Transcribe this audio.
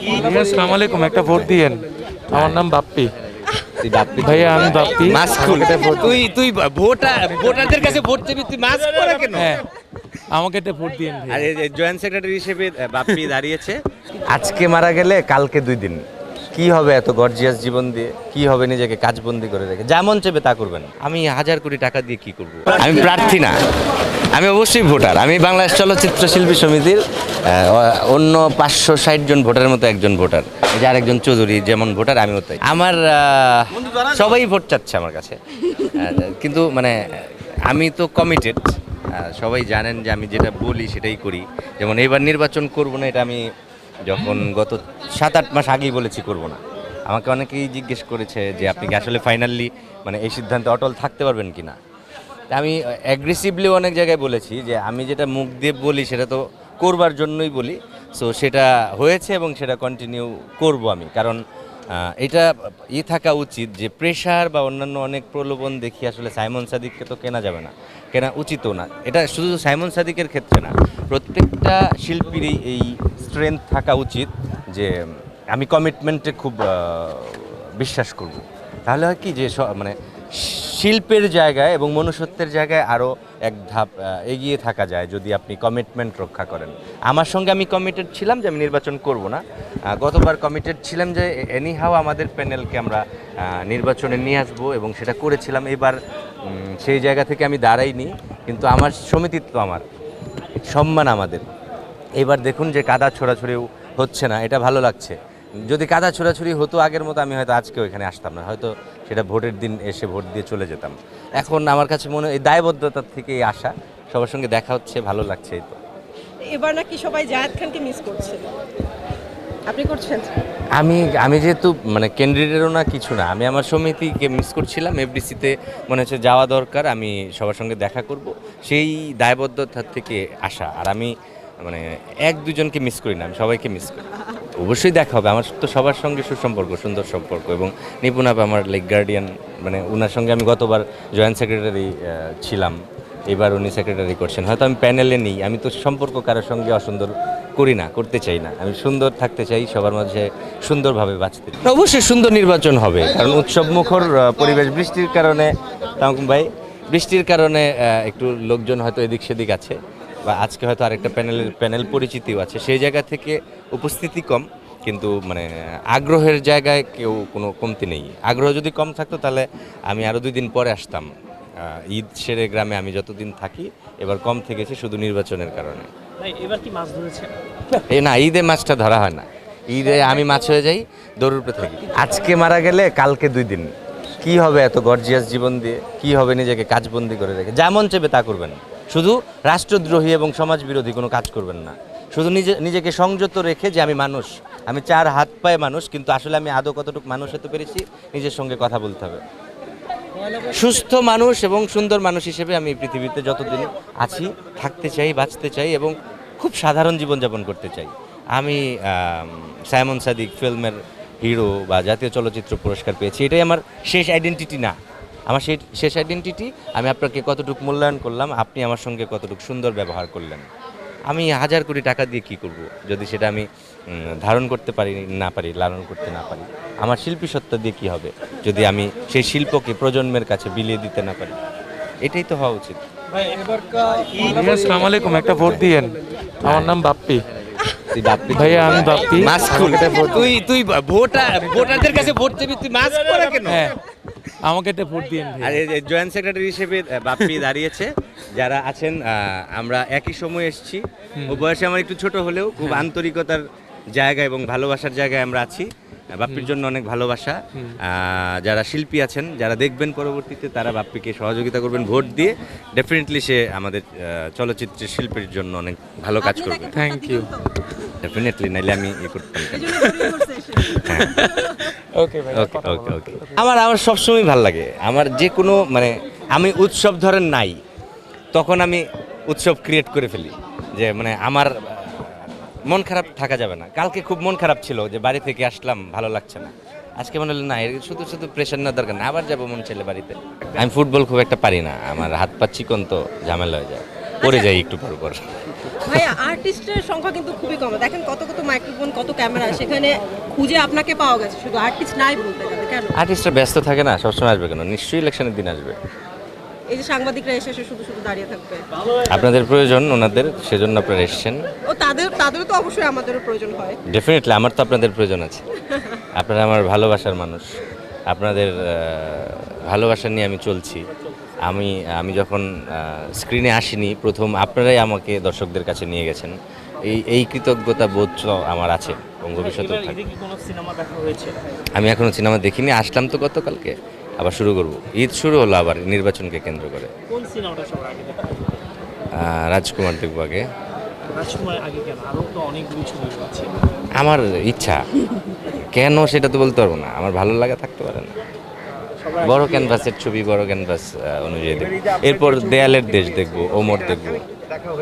আসসালামু আলাইকুম একটা ভোট দিয়েন। আমার নাম বাপ্পি। বাপ্পি ভাইয়া আমি বাপ্পি। মাস্ক তুই তুই ভোটার ভোটারদের কাছে ভোট দিবি তুই মাস্ক পরে কেন? হ্যাঁ আমাকে একটা ভোট দিয়েন আর জয়েন্ট সেক্রেটারি হিসেবে বাপ্পি দাঁড়িয়েছে। আজকে মারা গেলে কালকে দুই দিন। কি হবে এত গর্জিয়াস জীবন দিয়ে? কি হবে নিজেকে কাজবন্দি করে রেখে? যেমন চেপে তা করবেন। আমি হাজার কোটি টাকা দিয়ে কি করব? আমি প্রার্থী না। আমি অবশ্যই ভোটার। আমি বাংলাদেশ চলচ্চিত্র শিল্পী সমিতির অন্য পাঁচশো ষাট জন ভোটারের মতো একজন ভোটার। এই যে আরেকজন চৌধুরী যেমন ভোটার আমিও তাই। আমার সবাই ভোট চাচ্ছে আমার কাছে। কিন্তু মানে আমি তো কমিটেড সবাই জানেন যে আমি যেটা বলি সেটাই করি। যেমন এবার নির্বাচন করব না এটা আমি যখন গত সাত আট মাস আগেই বলেছি করব না। আমাকে অনেকেই জিজ্ঞেস করেছে যে আপনি কি আসলে ফাইনালি মানে এই সিদ্ধান্তে অটল থাকতে পারবেন কি না আমি অ্যাগ্রেসিভলি অনেক জায়গায় বলেছি যে আমি যেটা মুখ দিয়ে বলি সেটা তো করবার জন্যই বলি। সো সেটা হয়েছে এবং সেটা কন্টিনিউ করব আমি। কারণ এটা ই থাকা উচিত যে প্রেশার বা অন্যান্য অনেক প্রলোভন দেখি আসলে সাইমন সাদিককে তো কেনা যাবে না, কেনা উচিতও না। এটা শুধু সাইমন সাদিকের ক্ষেত্রে না, প্রত্যেকটা শিল্পীরই এই স্ট্রেংথ থাকা উচিত। যে আমি কমিটমেন্টে খুব বিশ্বাস করব। তাহলে হয় কি যে মানে শিল্পের জায়গায় এবং মনুষ্যত্বের জায়গায় আরও এক ধাপ এগিয়ে থাকা যায় যদি আপনি কমিটমেন্ট রক্ষা করেন। আমার সঙ্গে আমি কমিটেড ছিলাম যে আমি নির্বাচন করব না। গতবার কমিটেড ছিলাম যে এনি হাও আমাদের প্যানেলকে আমরা নির্বাচনে নিয়ে আসব এবং সেটা করেছিলাম। এবার সেই জায়গা থেকে আমি দাঁড়াইনি, কিন্তু আমার সমিতিত্ব আমার, সম্মান আমাদের। এবার দেখুন যে কাদা ছোড়াছুড়িও হচ্ছে না এটা ভালো লাগছে। যদি কাদা ছোড়াছুড়ি হতো আগের মতো আমি হয়তো আজকেও এখানে আসতাম না। হয়তো সেটা ভোটের দিন এসে ভোট দিয়ে চলে যেতাম। এখন আমার কাছে মনে হয় এই দায়বদ্ধতার থেকেই আসা। সবার সঙ্গে দেখা হচ্ছে ভালো লাগছে এই তো। এবার নাকি সবাই জায়েদ খানকে মিস করছে? আপনি করছেন? আমি আমি যেহেতু মানে ক্যান্ডিডেটও না কিছু না। আমি আমার সমিতিকে মিস করছিলাম। এফডিসিতে মনে হচ্ছে যাওয়া দরকার। আমি সবার সঙ্গে দেখা করব। সেই দায়বদ্ধতার থেকে আসা। আর আমি মানে এক দুজনকে মিস করি না, আমি সবাইকে মিস করি। অবশ্যই দেখা হবে, আমার তো সবার সঙ্গে সুসম্পর্ক, সুন্দর সম্পর্ক এবং নিপুণ আমার লেগ গার্ডিয়ান মানে ওনার সঙ্গে আমি গতবার জয়েন্ট সেক্রেটারি ছিলাম, এবার উনি সেক্রেটারি করছেন। হয়তো আমি প্যানেলে নেই, আমি তো সম্পর্ক কারোর সঙ্গে অসুন্দর করি না, করতে চাই না। আমি সুন্দর থাকতে চাই, সবার মাঝে সুন্দরভাবে বাঁচতে অবশ্যই সুন্দর নির্বাচন হবে, কারণ উৎসব মুখর পরিবেশ বৃষ্টির কারণে তামকুম ভাই, বৃষ্টির কারণে একটু লোকজন হয়তো এদিক সেদিক আছে। বা আজকে হয়তো আরেকটা প্যানেলের প্যানেল পরিচিতিও আছে। সেই জায়গা থেকে উপস্থিতি কম কিন্তু মানে আগ্রহের জায়গায় কেউ কোনো কমতি নেই। আগ্রহ যদি কম থাকতো তাহলে আমি আরও দুই দিন পরে আসতাম। ঈদ সেরে গ্রামে আমি যতদিন থাকি এবার কম থেকেছি শুধু নির্বাচনের কারণে। এবার কি মাছ ধরেছে? এই না ঈদে মাছটা ধরা হয় না। ঈদে আমি মাছ হয়ে যাই দৌড়ুপে থাকি। আজকে মারা গেলে কালকে দুই দিন। কি হবে এত গর্জিয়াস জীবন দিয়ে? কি হবে নিজেকে কাজবন্দি করে রেখে? যেমন চেপে তা করবেন। শুধু রাষ্ট্রদ্রোহী এবং সমাজ বিরোধী কোনো কাজ করবেন না। শুধু নিজে, নিজেকে সংযত রেখে যে আমি মানুষ, আমি চার হাত পায়ে মানুষ, কিন্তু আসলে আমি আদৌ কতটুকু মানুষ হতে পেরেছি, নিজের সঙ্গে কথা বলতে হবে। সুস্থ মানুষ এবং সুন্দর মানুষ হিসেবে আমি পৃথিবীতে যতদিন আছি, থাকতে চাই, বাঁচতে চাই এবং খুব সাধারণ জীবনযাপন করতে চাই। আমি সাইমন সাদিক ফিল্মের হিরো বা জাতীয় চলচ্চিত্র পুরস্কার পেয়েছি। এটাই আমার শেষ আইডেন্টিটি না। আমার সেই শেষ আইডেন্টিটি আমি আপনাকে কতটুকু মূল্যায়ন করলাম আপনি আমার সঙ্গে কতটুকু সুন্দর ব্যবহার করলেন। আমি হাজার কোটি টাকা দিয়ে কি করব? যদি সেটা আমি ধারণ করতে পারি না পারি লালন করতে না পারি আমার শিল্পী সত্তা দিয়ে কি হবে? যদি আমি সেই শিল্পকে প্রজন্মের কাছে বিলিয়ে দিতে না পারি এটাই তো হওয়া উচিত। ভাইয়া আসসালামু আলাইকুম একটা ভোট দিয়েন। আমার নাম বাপ্পি। তুই বাপ্পি ভাইয়া আমি বাপ্পি। তুই তুই ভোটার ভোটারদের কাছে ভোট চাবি তুই মাস্ক পরে কেন? হ্যাঁ। আমাকে একটা ভোট দিন আর জয়েন্ট সেক্রেটারি হিসেবে বাপ্পি দাঁড়িয়েছে। যারা আছেন আমরা একই সময় এসেছি। ও বয়সে আমার একটু ছোট হলেও খুব আন্তরিকতার জায়গা এবং ভালোবাসার জায়গায় আমরা আছি। বাপ্পির জন্য অনেক ভালোবাসা। যারা শিল্পী আছেন যারা দেখবেন পরবর্তীতে তারা বাপ্পিকে সহযোগিতা করবেন ভোট দিয়ে ডেফিনেটলি সে আমাদের আহ, চলচ্চিত্রের শিল্পীর জন্য অনেক ভালো কাজ করবে। থ্যাংক ইউ ডেফিনেটলি নাইলে আমি ইয়ে করতাম ওকে ওকে ওকে ওকে আমার আমার সবসময় ভালো লাগে। আমার যে কোনো মানে আমি উৎসব ধরেন নাই তখন আমি উৎসব ক্রিয়েট করে ফেলি। যে মানে আমার মন খারাপ থাকা যাবে না। কালকে খুব মন খারাপ ছিল যে বাড়ি থেকে আসলাম ভালো লাগছে না। আজকে মনে হলো না এর শুধু শুধু প্রেশার না দরকার না আবার যাব মন ছেলে বাড়িতে। আমি ফুটবল খুব একটা পারি না আমার হাত পা চিকন তো ঝামেলা হয়ে যায়। পড়ে যাই একটু পর পর। ভাইয়া আর্টিস্টের সংখ্যা কিন্তু খুবই কম। দেখেন কত কত মাইক্রোফোন কত ক্যামেরা সেখানে খুঁজে আপনাকে পাওয়া গেছে। শুধু আর্টিস্ট নাই বলতে গেলে কেন? আর্টিস্টরা ব্যস্ত থাকে না সবসময় আসবে কেন? নিশ্চয়ই ইলেকশনের দিন আসবে। এই যে সাংবাদিকরা এসে এসে শুধু শুধু দাঁড়িয়ে থাকবে। আপনাদের প্রয়োজন ওনাদের সেজন্য আপনারা এসেছেন। ও তাদের তাদেরও তো অবশ্যই আমাদেরও প্রয়োজন হয়। ডেফিনেটলি আমার তো আপনাদের প্রয়োজন আছে। আপনারা আমার ভালোবাসার মানুষ। আপনাদের ভালোবাসা নিয়ে আমি চলছি। আমি আমি যখন স্ক্রিনে আসিনি প্রথম আপনারাই আমাকে দর্শকদের কাছে নিয়ে গেছেন। এই এই কৃতজ্ঞতা বোধ আমার আছে। এবং দেখা হয়েছে? আমি এখনও সিনেমা দেখিনি। আসলাম তো গতকালকে। আবার শুরু করব। ঈদ শুরু হলো আবার নির্বাচনকে কেন্দ্র করে। রাজকুমার দেখব আগে। আমার ইচ্ছা। কেন সেটা তো বলতে পারব না। আমার ভালো লাগা থাকতে পারে না। বড় ক্যানভাসের ছবি বড় ক্যানভাস অনুযায়ী দেখব। এরপর দেয়ালের দেশ দেখব ওমর দেখব।